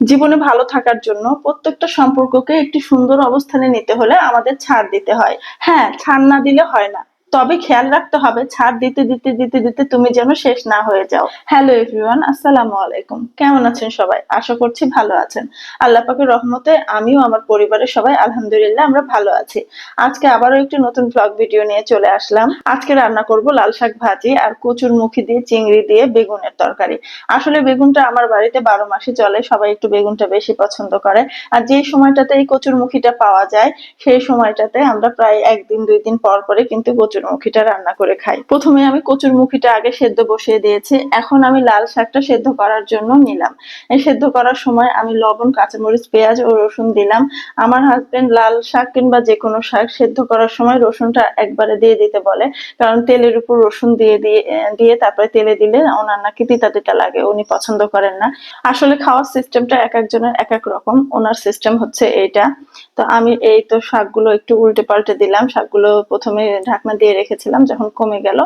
জীবনে ভালো থাকার জন্য প্রত্যেকটা সম্পর্ককে একটি সুন্দর অবস্থানে নিতে হলে আমাদের ছাড় দিতে হয়। হ্যাঁ ছাড় না দিলে হয় না। তবে খেয়াল রাখতে হবে, ছাড় দিতে দিতে দিতে দিতে তুমি যেন শেষ না হয়ে যাও। হ্যালো এভরিওয়ান, আসসালামু আলাইকুম। কেমন আছেন সবাই? আশা করছি ভালো আছেন। আল্লাহ পাকের রহমতে আমিও আমার পরিবারের সবাই আলহামদুলিল্লাহ আমরা ভালো আছি। আজকে আবারও একটি নতুন ব্লগ ভিডিও নিয়ে চলে আসলাম। আজকে রান্না করব লাল শাক ভাজি আর কচুর মুখি দিয়ে চিংড়ি দিয়ে বেগুনের তরকারি। আসলে বেগুনটা আমার বাড়িতে বারো মাসে চলে, সবাই একটু বেগুনটা বেশি পছন্দ করে। আর যে সময়টাতে এই কচুর মুখিটা পাওয়া যায়, সেই সময়টাতে আমরা প্রায় একদিন, দুই দিন পর পরে কিন্তু কচুর মুখিটা রান্না করে খাই। প্রথমে আমি কচুর মুখিটা আগে সেদ্ধ বসিয়ে দিয়েছি। এখন আমি লাল শাকটা সেদ্ধ করার জন্য নিলাম। সেদ্ধ করার সময় আমি লবণ, কাঁচামরিচ, পেঁয়াজ ও রসুন দিলাম। আমার হাজবেন্ড লাল শাক কিংবা যে কোনো শাক সেদ্ধ করার সময় রসুনটা একবারে দিয়ে দিতে বলে। কারণ তেলের উপর রসুন দিয়ে দিয়ে দিয়ে তারপরে তেলে দিলে ওনার নাকি তিতা তিতা লাগে, উনি পছন্দ করেন না। আসলে খাওয়ার সিস্টেমটা এক একজনের এক এক রকম। ওনার সিস্টেম হচ্ছে এইটা। তো আমি এই তো শাকগুলো একটু উল্টে পাল্টে দিলাম। শাকগুলো প্রথমে ঢাকনা দিয়ে রেখেছিলাম, যখন কমে গেল,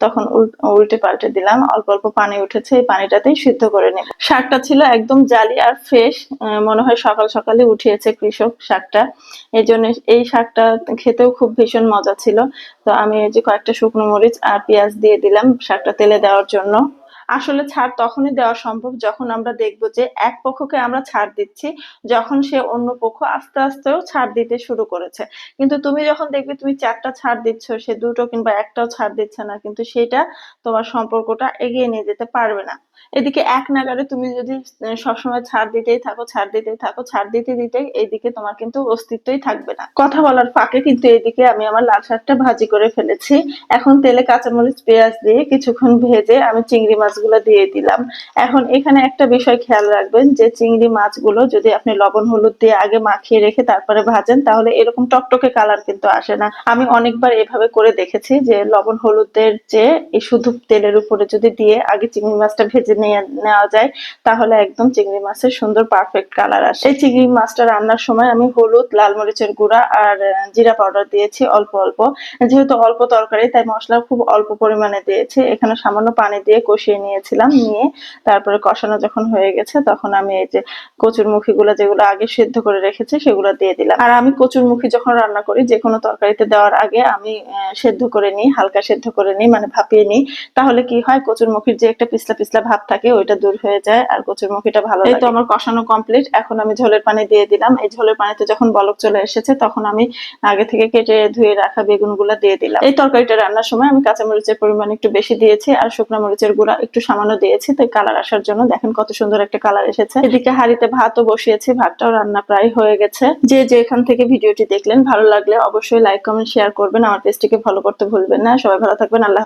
তখন উল- উল্টে পাল্টে দিলাম, অল্প অল্প পানি উঠেছে, এই পানিটাতেই সিদ্ধ করে নেব শাকটা ছিল একদম জালি আর ফ্রেশ মনে হয় সকাল সকালে উঠিয়েছে কৃষক শাকটা। এই জন্য এই শাকটা খেতেও খুব ভীষণ মজা ছিল। তো আমি এই যে কয়েকটা শুকনো মরিচ আর পেঁয়াজ দিয়ে দিলাম শাকটা তেলে দেওয়ার জন্য। আসলে ছাড় তখনই দেওয়া সম্ভব যখন আমরা দেখব যে এক পক্ষকে আমরা ছাড় দিচ্ছি, যখন সে অন্য পক্ষ আস্তে আস্তেও ছাড় দিতে শুরু করেছে। কিন্তু তুমি যখন দেখবে তুমি চারটা ছাড় দিচ্ছ, সে দুটো কিংবা একটাও ছাড় দিচ্ছে না, কিন্তু সেটা তোমার সম্পর্কটা এগিয়ে নিয়ে যেতে পারবে না। এদিকে এক নাগারে তুমি যদি সবসময় ছাড় দিতেই থাকো, ছাড় দিতেই থাকো, ছাড় দিতে দিতে এইদিকে তোমার কিন্তু অস্তিত্বই থাকবে না। কথা বলার ফাঁকে কিন্তু এইদিকে আমি আমার লাল শাকটা ভাজি করে ফেলেছি। এখন তেলে কাঁচামরিচ, পেঁয়াজ দিয়ে কিছুক্ষণ ভেজে আমি চিংড়ি মাছগুলো দিয়ে দিলাম। এখন এখানে একটা বিষয় খেয়াল রাখবেন যে চিংড়ি মাছগুলো যদি আপনি লবণ, হলুদ দিয়ে আগে মাখিয়ে রেখে তারপরে ভাজেন, তাহলে এরকম টকটকে কালার কিন্তু আসে না। আমি অনেকবার এভাবে করে দেখেছি যে লবণ, হলুদের যে শুধু তেলের উপরে যদি দিয়ে আগে চিংড়ি মাছটা ভেজে নিয়ে নেওয়া যায়, তাহলে একদম চিংড়ি মাছের সুন্দর পারফেক্ট কালার আসে। এই চিংড়ি মাছটা রান্নার সময় আমি হলুদ, লাল মরিচের গুঁড়া আর জিরা পাউডার দিয়েছি অল্প অল্প। যেহেতু অল্প তরকারি, তাই মশলা খুব অল্প পরিমাণে দিয়েছি। এখানে সামান্য পানি দিয়ে কষিয়ে নিয়েছিলাম নিয়ে তারপরে কষানো যখন হয়ে গেছে তখন আমি এই যে কচুর মুখিগুলো যেগুলো আগে সিদ্ধ করে রেখেছি সেগুলো দিয়ে দিলাম। আর আমি কচুর মুখি যখন রান্না করি যে কোনো তরকারিতে দেওয়ার আগে আমি সেদ্ধ করে নিই হালকা সেদ্ধ করে নিই মানে ভাপিয়ে নিই। তাহলে কি হয় কচুর মুখির যে একটা পিছলা পিছলা ভাব থাকে ওইটা দূর হয়ে যায় আর কচুর মুখিটা ভালো এই তো আমার কষানো কমপ্লিট এখন আমি ঝোলের পানি দিয়ে দিলাম। এই ঝোলের পানিতে যখন বলক চলে এসেছে তখন আমি আগে থেকে কেটে ধুয়ে রাখা বেগুনগুলো দিয়ে দিলাম। এই তরকারিটা রান্নার সময় আমি কাঁচামরিচের পরিমাণ একটু বেশি দিয়েছি আর শুকনো মরিচের গুঁড়া একটু সামান্য দিয়েছি, তাই কালার আসার জন্য দেখেন কত সুন্দর একটা কালার এসেছে। এদিকে হাড়িতে ভাতও বসিয়েছি, ভাতটাও রান্না প্রায় হয়ে গেছে। যে যে এখান থেকে ভিডিওটি দেখলেন, ভালো লাগলে অবশ্যই লাইক কমেন্ট শেয়ার করবেন। আমার পেজটিকে ফলো করতে ভুলবেন না। সবাই ভালো থাকবেন, আল্লাহ